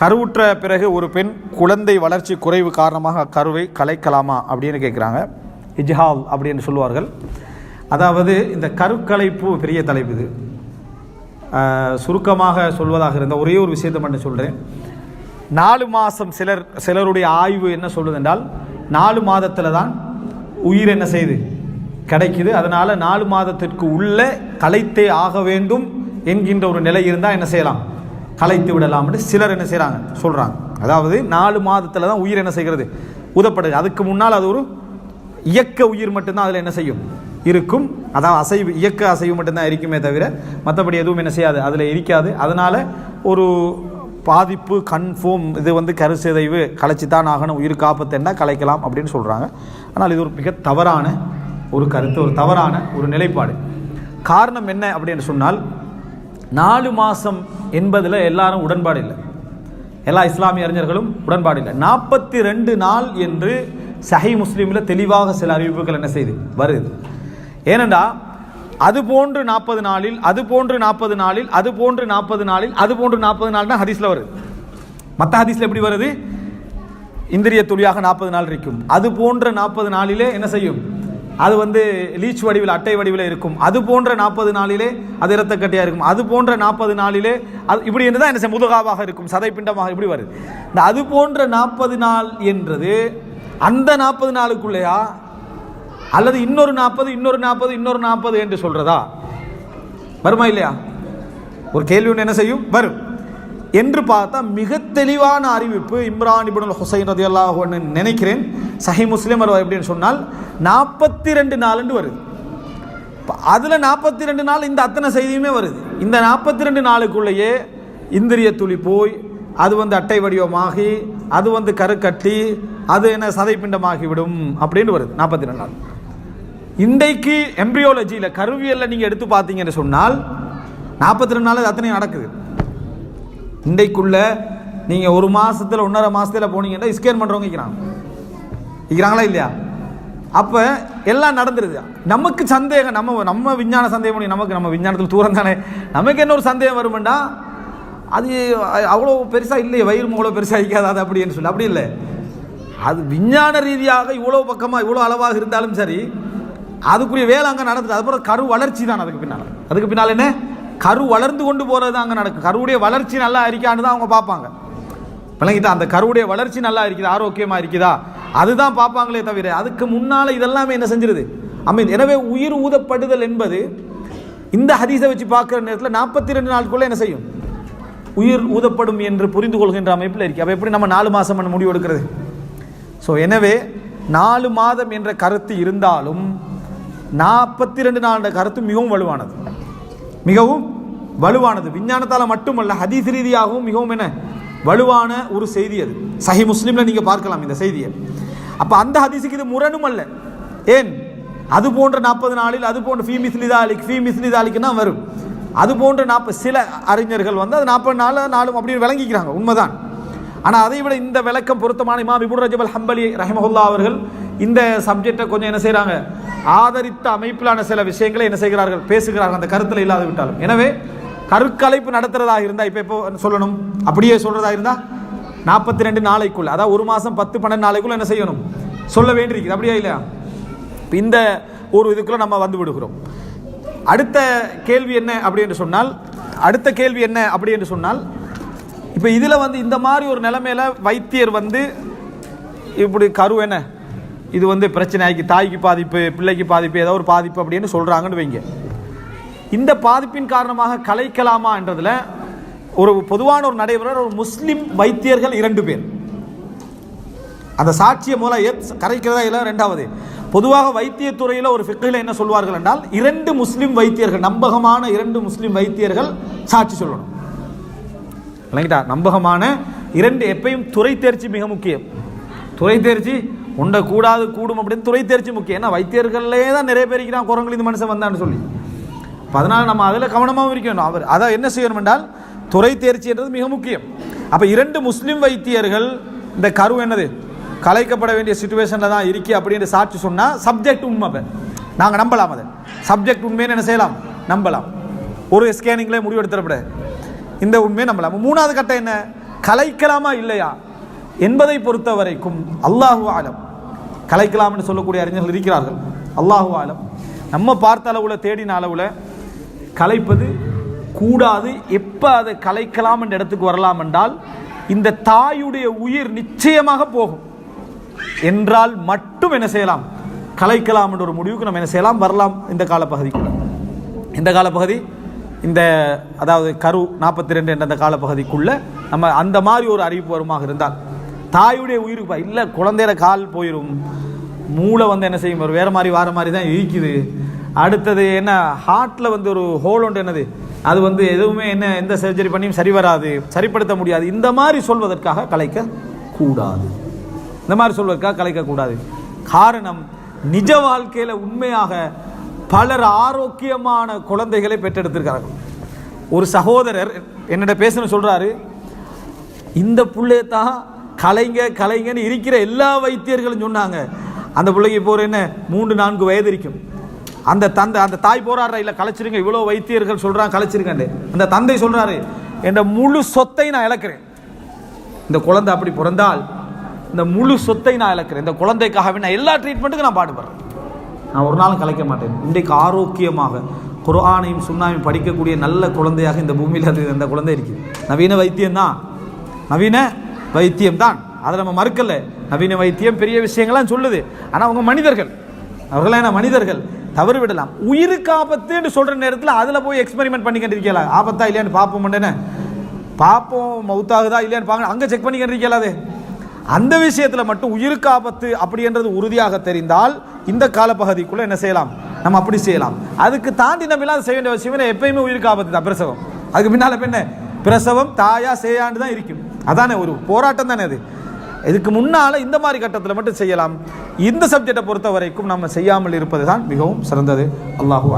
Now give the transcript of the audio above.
கருவுற்ற பிறகு ஒரு பெண் குழந்தை வளர்ச்சி குறைவு காரணமாக கருவை கலைக்கலாமா அப்படின்னு கேட்குறாங்க இஜ்ஹால் அப்படின்னு சொல்லுவார்கள். அதாவது இந்த கருக்கலைப்பு பெரிய தலைப்பு இது. சுருக்கமாக சொல்வதாக இருந்தால் ஒரே ஒரு விஷயத்தை மட்டும் சொல்கிறேன் நாலு மாதம் சிலர் சிலருடைய ஆய்வு என்ன சொல்லுதென்றால் நாலு மாதத்தில் தான் உயிர் என்ன செய்யுது கிடைக்குது. அதனால் நாலு மாதத்திற்கு உள்ள கலைத்தே ஆக வேண்டும் என்கின்ற ஒரு நிலை இருந்தால் என்ன செய்யலாம்? கலைத்து விடலாம்னு சிலர் என்ன செய்கிறாங்க சொல்கிறாங்க அதாவது நாலு மாதத்தில் தான் உயிர் என்ன செய்கிறது? உதப்படுது அதுக்கு முன்னால் அது ஒரு இயக்க உயிர் மட்டும்தான் அதில் என்ன செய்யும்? இருக்கும். அதாவது அசைவு இயக்க அசைவு மட்டும்தான் இருக்குமே தவிர மற்றபடி எதுவும் என்ன செய்யாது. அதில் இருக்காது. அதனால் ஒரு பாதிப்பு கன்ஃபார்ம் இது வந்து கருசிதைவு கலைச்சி தான் ஆகணும் உயிர் காப்பத்தென்னா கலைக்கலாம் அப்படின்னு சொல்கிறாங்க ஆனால் இது ஒரு மிக தவறான ஒரு கருத்து ஒரு தவறான ஒரு நிலைப்பாடு. காரணம் என்ன அப்படின்னு சொன்னால் நாலு மாதம் என்பதில் எல்லாரும் உடன்பாடு இல்லை எல்லா இஸ்லாமிய அறிஞர்களும் உடன்பாடு இல்லை நாற்பத்தி ரெண்டு நாள் என்று சஹி முஸ்லீமில் தெளிவாக சில அறிவிப்புகள் என்ன செய்து வருது. ஏனென்றா அது போன்று நாற்பது நாளில் அது போன்று நாற்பது நாளில் அது போன்று நாற்பது நாளில் அது போன்று நாற்பது நாள் தான் ஹதீஸில் வருது. மற்ற ஹதீஸில் எப்படி வருது? இந்திரிய துளியாக நாற்பது நாள் இருக்கும். அது போன்ற நாற்பது நாளிலே என்ன செய்யும்? அது வந்து லீச் வடிவில் அட்டை வடிவில் இருக்கும். அது போன்ற நாற்பது நாளிலே அது இரத்தக்கட்டியாக இருக்கும். அது போன்ற நாற்பது நாளிலே அது இப்படி என்று தான் என்ன செய்ய முதுகாவாக இருக்கும். சதை பிண்டமாக இப்படி வருது. இந்த அது போன்ற நாற்பது நாள் என்றது அந்த நாற்பது நாளுக்குள்ளேயா? அல்லது இன்னொரு நாற்பது இன்னொரு நாற்பது இன்னொரு நாற்பது என்று சொல்கிறதா வருமா இல்லையா? ஒரு கேள்வி ஒன்று என்ன செய்யும்? வரும். என்று பார்த்தா மிக தெளிவான அறிவிப்பு இம்ரான் இபுன் ஹுசைன் ரதி அல்லாஹ்னு நினைக்கிறேன். சஹி முஸ்லீம் வருவா எப்படின்னு சொன்னால் நாற்பத்தி ரெண்டு நாளுண்டு வருது அதில் நாற்பத்தி ரெண்டு நாள் இந்த அத்தனை செய்தியுமே வருது. இந்த நாற்பத்தி ரெண்டு நாளுக்குள்ளேயே இந்திரிய துளி போய் அது வந்து அட்டை வடிவமாகி அது வந்து கருக்கட்டி அது என்ன சதைப்பிண்டமாகிவிடும் அப்படின்னு வருது நாற்பத்தி ரெண்டு நாள். இன்றைக்கு எம்ப்ரியோலஜியில் கருவியலில் நீங்கள் எடுத்து பார்த்தீங்கன்னு சொன்னால் நாற்பத்தி ரெண்டு நாள் அது அத்தனையும் நடக்குது. இன்றைக்குள்ள நீங்கள் ஒரு மாதத்தில் ஒன்றரை மாதத்தில் போனீங்கன்னா ஸ்கேன் பண்ணுறவங்க இருக்கிறாங்க இருக்கிறாங்களா இல்லையா? அப்போ எல்லாம் நடந்துருது. நமக்கு சந்தேகம் நம்ம நம்ம விஞ்ஞான சந்தேகம் பண்ணி நமக்கு நம்ம விஞ்ஞானத்தில் தூரம் தானே? நமக்கு என்ன ஒரு சந்தேகம் வருமெண்டா? அது அவ்வளோ பெருசாக இல்லையே வயிறு அவ்வளோ பெருசாக இருக்காது அது அப்படின்னு சொல்லி. அப்படி இல்லை. அது விஞ்ஞான ரீதியாக இவ்வளோ பக்கமாக இவ்வளோ அளவாக இருந்தாலும் சரி அதுக்குரிய வேலை அங்கே நடந்தது. அதுக்கப்புறம் கரு வளர்ச்சி தான் அதுக்கு பின்னால். அதுக்கு பின்னால் என்ன? கரு வளர்ந்து கொண்டு போகிறது தான் அங்கே நடக்கும் கருவுடைய வளர்ச்சி நல்லா இருக்கான்னு தான் அவங்க பார்ப்பாங்க. விளங்கிட்டா அந்த கருவுடைய வளர்ச்சி நல்லா இருக்குதா? ஆரோக்கியமாக இருக்குதா? அதுதான் பார்ப்பாங்களே தவிர அதுக்கு முன்னால் இதெல்லாமே என்ன செஞ்சிருது? அமீன் எனவே உயிர் ஊதப்படுதல் என்பது இந்த ஹதீஸை வச்சு பார்க்குற நேரத்தில் நாற்பத்தி ரெண்டு நாளுக்குள்ளே என்ன செய்யும்? உயிர் ஊதப்படும் என்று புரிந்து கொள்கின்ற அமைப்பில் இருக்கு. அப்போ எப்படி நம்ம நாலு மாதம் முடிவு எடுக்கிறது? ஸோ எனவே நாலு மாதம் என்ற கருத்து இருந்தாலும் நாற்பத்தி ரெண்டு நாள் கருத்து மிகவும் வலுவானது. மிகவும் வலுவானது. விஞ்ஞானத்தால் மட்டுமல்ல ஹதீஸ் ரீதியாகவும் மிகவும் என்ன? வலுவான ஒரு செய்தி அது. சஹி முஸ்லீமில் நீங்கள் பார்க்கலாம் இந்த செய்தியை. அப்போ அந்த ஹதீஸுக்கு இது முரணும் அல்ல. ஏன்? அது போன்ற நாற்பது நாளில் அது போன்ற ஃபீ மிஸ்லிதாலிக் ஃபீ மிஸ்லிதாலிக்கு தான் வரும். அது போன்ற நாற்பது சில அறிஞர்கள் வந்து அது நாற்பது நாள் நாளும் அப்படின்னு விளங்கிக்கிறாங்க. உண்மைதான். ஆனால் அதை விட இந்த விளக்கம் பொருத்தமான இமாம் இபுன் ரஜபல் ஹம்பலி ரஹமஹுல்லா அவர்கள் இந்த சப்ஜெக்டை கொஞ்சம் என்ன செய்கிறாங்க ஆதரித்த அமைப்பிலான சில விஷயங்களை என்ன செய்கிறார்கள்? பேசுகிறார்கள். அந்த கருத்தில் இல்லாது விட்டாலும். எனவே கருக்கலைப்பு நடத்துகிறதாக இருந்தால் இப்போ இப்போ சொல்லணும்? அப்படியே சொல்கிறதா இருந்தால் நாற்பத்தி ரெண்டு நாளைக்குள்ள அதாவது ஒரு மாதம் பத்து பன்னெண்டு நாளைக்குள்ள என்ன செய்யணும்? சொல்ல வேண்டியிருக்குது. அப்படியா இல்லையா? இந்த ஒரு இதுக்குள்ளே நம்ம வந்து விடுகிறோம். அடுத்த கேள்வி என்ன அப்படி என்று சொன்னால் அடுத்த கேள்வி என்ன அப்படி என்று சொன்னால் இப்போ இதில் வந்து இந்த மாதிரி ஒரு நிலைமையில் வைத்தியர் வந்து இப்படி கரு என்ன? இது வந்து பிரச்சனை ஆகி தாய்க்கு பாதிப்பு பிள்ளைக்கு பாதிப்பு ஏதோ ஒரு பாதிப்பு அப்படின்னு சொல்கிறாங்கன்னு வைங்க. இந்த பாதிப்பின் காரணமாக கலைக்கலாமா என்றதுல ஒரு பொதுவான ஒரு நடைபெற ஒரு முஸ்லீம் வைத்தியர்கள் இரண்டு பேர். அந்த சாட்சியை மூலம் ஏ கரைக்கிறதா இல்லை ரெண்டாவது. பொதுவாக வைத்தியத்துறையில் ஒரு ஃபிக்கில் என்ன சொல்வார்கள் என்றால் இரண்டு முஸ்லீம் வைத்தியர்கள் நம்பகமான இரண்டு முஸ்லீம் வைத்தியர்கள் சாட்சி சொல்லணும். இல்லைங்கிட்டா நம்பகமான இரண்டு எப்பயும் துறை தேர்ச்சி மிக முக்கியம். துறை தேர்ச்சி உண்ட கூடாது கூடும் அப்படின்னு துறை தேர்ச்சி முக்கியம். ஏன்னா வைத்தியர்களே தான் நிறைய பேருக்கிறான் குரங்கு குரங்கள் இந்த மனுஷன் வந்தான்னு சொல்லி. இப்போ அதனால் நம்ம அதில் கவனமாகவும் இருக்கணும். அவர் அதை என்ன செய்யணும் என்றால் துறை தேர்ச்சி என்றது மிக முக்கியம். அப்போ இரண்டு முஸ்லீம் வைத்தியர்கள் இந்த கரு என்னது? கலைக்கப்பட வேண்டிய சுச்சுவேஷனில் தான் இருக்கி அப்படின்ற சாட்சி சொன்னால் சப்ஜெக்ட் உண்மை நாங்கள் நம்பலாம் அதை. சப்ஜெக்ட் உண்மைன்னு என்ன செய்யலாம்? நம்பலாம். ஒரு ஸ்கேனிங்லேயே முடிவெடுத்துடப்பட இந்த உண்மையை நம்பலாம். மூணாவது கட்டம் என்ன? கலைக்கலாமா இல்லையா? என்பதை பொறுத்த வரைக்கும் அல்லாஹு ஆலம் கலைக்கலாம் என்று சொல்லக்கூடிய அறிஞர்கள் இருக்கிறார்கள். அல்லாஹு ஆலம். நம்ம பார்த்த அளவில் தேடின அளவில் கலைப்பது கூடாது. எப்போ அதை கலைக்கலாம் என்ற இடத்துக்கு வரலாம் என்றால் இந்த தாயுடைய உயிர் நிச்சயமாக போகும். என்றால் மட்டும் என்ன செய்யலாம்? கலைக்கலாம் என்ற ஒரு முடிவுக்கு நம்ம என்ன செய்யலாம்? வரலாம் இந்த காலப்பகுதிக்குள்ள. இந்த காலப்பகுதி இந்த அதாவது கரு நாற்பத்தி ரெண்டு என்ற அந்த காலப்பகுதிக்குள்ள நம்ம அந்த மாதிரி ஒரு அறிவிப்பு வருமாக இருந்தால் தாயுடைய உயிருக்கு இல்லை குழந்தையில கால் போயிடும் மூளை வந்து என்ன செய்யும் வேறு மாதிரி வார மாதிரி தான் இருக்குது அடுத்தது என்ன ஹார்ட்டில் வந்து ஒரு ஹோல் ஒன்று என்னது? அது வந்து எதுவுமே என்ன எந்த சர்ஜரி பண்ணியும் சரி வராது சரிப்படுத்த முடியாது. இந்த மாதிரி சொல்வதற்காக கலைக்க கூடாது இந்த மாதிரி சொல்வதற்காக கலைக்கக்கூடாது. காரணம் நிஜ வாழ்க்கையில் உண்மையாக பலர் ஆரோக்கியமான குழந்தைகளை பெற்றெடுத்திருக்கிறார்கள். ஒரு சகோதரர் என்னிட பேசணும் சொல்கிறாரு இந்த புள்ளைய தான் கலைங்க கலைங்கன்னு இருக்கிற எல்லா வைத்தியர்களும் சொன்னாங்க. அந்த பிள்ளைக்கு இப்போ என்ன மூன்று நான்கு வயது இருக்கும். அந்த தந்தை அந்த தாய் போராடுற இல்லை கலைச்சிருங்க இவ்வளோ வைத்தியர்கள் சொல்கிறான் கலைச்சிருக்கேன் அந்த தந்தை சொல்கிறாரு என்ற முழு சொத்தை நான் இழக்கிறேன். இந்த குழந்தை அப்படி பிறந்தால் இந்த முழு சொத்தை நான் இழக்கிறேன். இந்த குழந்தைக்காகவே நான் எல்லா ட்ரீட்மெண்ட்டுக்கும் நான் பாடுபடுறேன். நான் ஒரு நாளும் கலைக்க மாட்டேன். இன்றைக்கு ஆரோக்கியமாக குர்ஆனையும் சுண்ணாவையும் படிக்கக்கூடிய நல்ல குழந்தையாக இந்த பூமியில் அது அந்த குழந்தை இருக்குது நவீன வைத்தியம் தான் நவீன வைத்தியம் தான் அதை நம்ம மறுக்கல. நவீன வைத்தியம் பெரிய விஷயங்கள்லாம் சொல்லுது. ஆனால் அவங்க மனிதர்கள். அவர்களாம் என்ன மனிதர்கள். தவறு விடலாம். உயிருக்கு ஆபத்துன்னு சொல்கிற நேரத்தில் அதில் போய் எக்ஸ்பெரிமெண்ட் பண்ணிக்கிட்டு இருக்கலாம் ஆபத்தா இல்லையான்னு பார்ப்போம் பார்ப்போம் மவுத்தாகுதா இல்லையான்னு பார்க்க அங்கே செக் பண்ணிக்கிட்டு இருக்கலாது அந்த விஷயத்தில் மட்டும் உயிருக்கு ஆபத்து அப்படின்றது உறுதியாக தெரிந்தால் இந்த காலப்பகுதிக்குள்ளே என்ன செய்யலாம்? நம்ம அப்படி செய்யலாம். அதுக்கு தாண்டி நம்ம எல்லாம் செய்ய வேண்டிய விஷயம் எப்பயுமே உயிருக்கு ஆபத்து தான் பிரசவம். அதுக்கு பின்னால் என்ன? பிரசவம் தாயா செய்யாண்டு தான் இருக்கும். அதானே ஒரு போராட்டம் தானே அது. இதுக்கு முன்னால் இந்த மாதிரி கட்டத்தில் மட்டும் செய்யலாம். இந்த சப்ஜெக்டை பொறுத்த வரைக்கும் நம்ம செய்யாமல் இருப்பது தான் மிகவும் சிறந்தது. அல்லாஹு